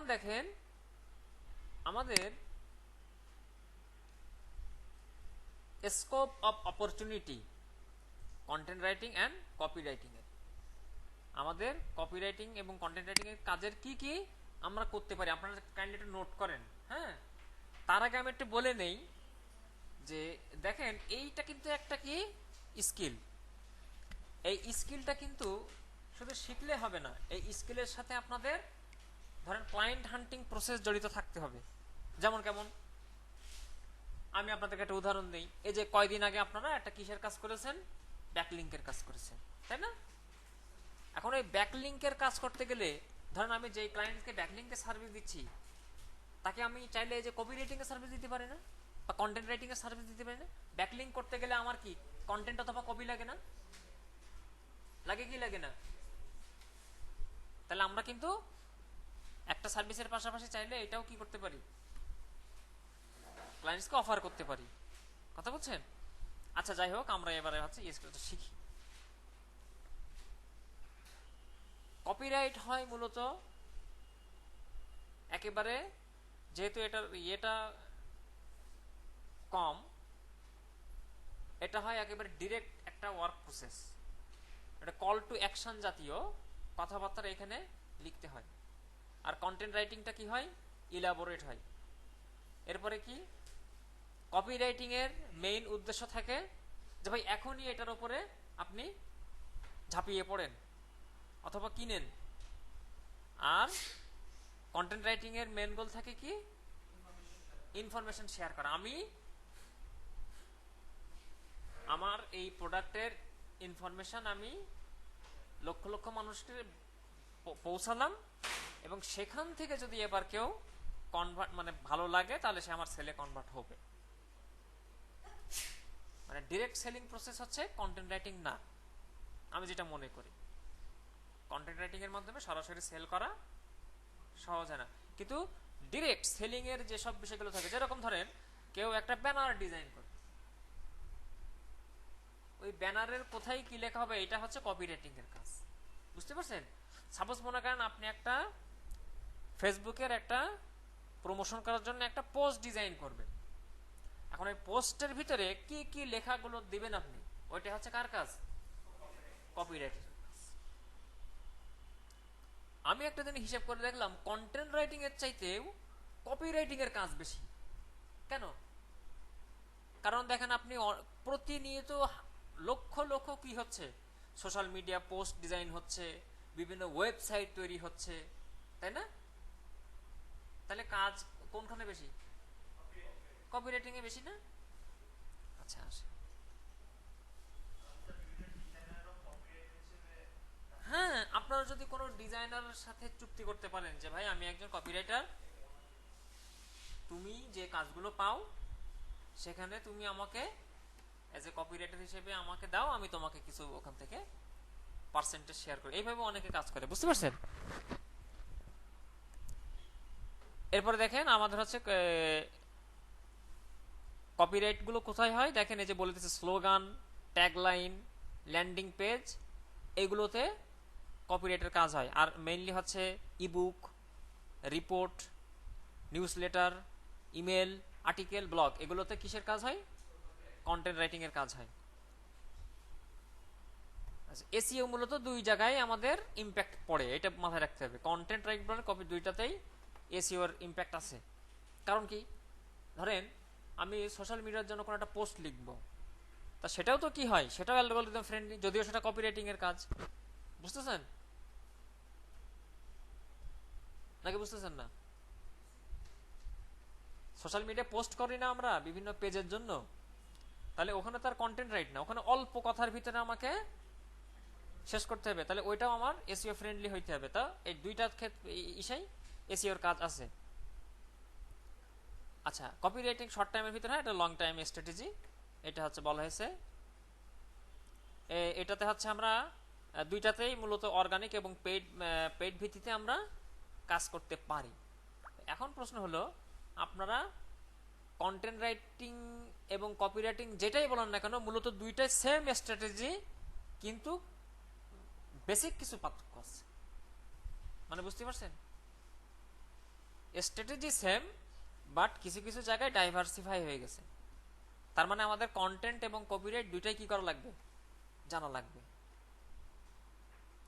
এখন দেখেন, আমাদের scope of opportunity content writing and copywriting এর। আমাদের কপি রাইটিং এবং কন্টেন্ট রাইটিং এর কাজের কি কি আমরা করতে পারি? আপনারা কাইন্ডলি একটু নোট করেন হ্যাঁ? তার আগে আমি একটু বলে নেই যে, দেখেন, এইটা কিন্তু একটা কি? স্কিল এই স্কিলটা কিন্তু শুধু শিখলে হবে না, এই স্কিলের সাথে আপনাদের ধরেন ক্লায়েন্ট হান্টিং প্রসেস জড়িত থাকতে হবে। যেমন কেমন? আমি আপনাদেরকে একটা উদাহরণ দিই। এই যে কয়দিন আগে আপনারা একটা কিসের কাজ করেছেন? ব্যাকলিঙ্কের কাজ করেছেন, তাই না? এখন এই ব্যাকলিঙ্কের কাজ করতে গেলে, ধরেন আমি যেই ক্লায়েন্টকে ব্যাকলিঙ্কের সার্ভিস দিচ্ছি, তাকে আমি চাইলে যে কপি রাইটিং এর সার্ভিস দিতে পারি না? বা কন্টেন্ট রাইটিং এর সার্ভিস দিতে পারি না? ব্যাকলিঙ্ক করতে গেলে আমার কি কন্টেন্ট অথবা কপি লাগে না? লাগে কি লাগে না? তাহলে আমরা কিন্তু একটা সার্ভিসের পাশাপাশি চাইলে এটাও কি করতে পারি? ক্লায়েন্টসকে অফার করতে পারি। কথা বলছেন? আচ্ছা যাই হোক, আমরা এবারে হচ্ছে ইয়েসটা শিখি। কপিরাইট হয় মূলত একেবারে যেহেতু এটার ইয়েটা কম, এটা হয় একেবারে ডিরেক্ট একটা ওয়ার্ক প্রসেস এটা কল টু অ্যাকশন জাতীয় কথাবার্তা এখানে লিখতে হয়। আর কন্টেন্ট রাইটিংটা কি হয়? ইলাবোরেট হয়। এরপরে কি? কপি রাইটিং এর মেইন উদ্দেশ্য থাকে যে ভাই এখনই এটার উপরে আপনি ঝাঁপিয়ে পড়েন অথবা কিনেন। আর কন্টেন্ট রাইটিং এর মেন গোল থাকে কি? ইনফরমেশন শেয়ার করা। আমি আমার এই প্রোডাক্টের ইনফরমেশন আমি লক্ষ লক্ষ মানুষকে পৌঁছালাম। এবং সেখান থেকে যদি এবার কেউ কনভার্ট মানে ভালো লাগে, তাহলে সে আমার সেলে কনভার্ট হবে। মানে ডিরেক্ট সেলিং প্রসেস হচ্ছে কন্টেন্ট রাইটিং না। আমি যেটা মনে করি কন্টেন্ট রাইটিং এর মাধ্যমে সরাসরি সেল করা সহজ হয় না। কিন্তু ডিরেক্ট সেলিং এর যেসব বিষয়গুলো থাকে, যেরকম ধরেন কেউ একটা ব্যানার ডিজাইন করে। ওই ব্যানারের কোথায় কি লেখা হবে, এটা হচ্ছে কপি রাইটিং এর কাজ। বুঝতে পারছেন? সাপোজ মনে করেন আপনি একটা ফেসবুকের একটা প্রমোশন করার জন্য একটা পোস্ট ডিজাইন করবেন এখন ওই পোস্টের ভিতরে কি কি লেখাগুলো দিবেন আপনি? ওইটা হচ্ছে কার কাজ? কপিরাইটের আমি একটা দিন হিসাব করে দেখলাম কন্টেন্ট রাইটিং এর চাইতেও কপি রাইটিং এর কাজ বেশি। কেন? কারণ দেখেন আপনি প্রতিনিয়ত লক্ষ লক্ষ কি হচ্ছে? সোশ্যাল মিডিয়া পোস্ট ডিজাইন হচ্ছে, বিভিন্ন ওয়েবসাইট তৈরি হচ্ছে, তাই না? তাহলে কাজ কোনখানে বেশি? কপিরাইটিং এ বেশি না? আচ্ছা হ্যাঁ আপনারা যদি কোনো ডিজাইনারের সাথে চুক্তি করতে পারেন যে, ভাই, আমি একজন কপিরাইটার তুমি যে কাজগুলো পাও, সেখানে তুমি আমাকে অ্যাজ এ কপিরাইটার হিসেবে আমাকে দাও, আমি তোমাকে কিছু ওখান থেকে পার্সেন্টেজ শেয়ার করি। এইভাবে অনেকে কাজ করে, বুঝতে পারছেন? এরপরে দেখেন আমাদের হচ্ছে কপিরাইটগুলো কোথায় হয়? দেখেন এই যে বলে দিচ্ছে স্লোগান ট্যাগলাইন ল্যান্ডিং পেজ এগুলোতে কপিরাইটের কাজ হয়। আর মেইনলি হচ্ছে ebook report newsletter email article blog এগুলোতে কিসের কাজ হয়? কন্টেন্ট রাইটিং এর কাজ হয়। আচ্ছা এসিও মূলত দুই জায়গায় আমাদের ইম্প্যাক্ট পড়ে, এটা মাথায় রাখতে হবে। কন্টেন্ট রাইটিং কপি দুইটাতেই এসিওর ইম্প্যাক্ট আছে। কারণ কি? ধরেন, আমি সোশ্যাল মিডিয়ার জন্য কোনো একটা পোস্ট লিখব। তা সেটাও তো কি হয়? সেটাও অ্যালগোরিদম ফ্রেন্ডলি যদিও সেটা কপি রাইটিং এর কাজ। বুঝতেছেন? নাকি বুঝতেছেন না? সোশ্যাল মিডিয়া পোস্ট করি না আমরা বিভিন্ন পেজের জন্য। তাহলে ওখানে তার কন্টেন্ট রাইট না। ওখানে অল্প কথার ভিতরে আমাকে শেষ করতে হবে। তাহলে ওইটাও আমার এসিও ফ্রেন্ডলি হইতে হবে। তা এই দুইটা ক্ষেত্রে ইসাই এসিওর কাজ আছে। আচ্ছা কপি রাইটিং শর্ট টাইমের ভিতরে এটা লং টাইম স্ট্র্যাটেজি এটা হচ্ছে বলা হয়েছে। এটাতে হচ্ছে আমরা দুইটাতেই মূলত অর্গানিক এবং পেইড পেইড ভিত্তিতে আমরা কাজ করতে পারি। এখন প্রশ্ন হলো, আপনারা কন্টেন্ট রাইটিং এবং কপি রাইটিং যেটাই বলেন না কেন, মূলত দুইটাই সেম স্ট্র্যাটেজি কিন্তু বেসিক কিছু পার্থক্য আছে। মানে বুঝতে পারছেন? স্ট্র্যাটেজি সেম বাট কিছু কিছু জায়গায় ডাইভার্সিফাই হয়ে গেছে। তার মানে আমাদের কন্টেন্ট এবং কপিরাইট দুইটাই কি করা লাগবে? জানা লাগবে।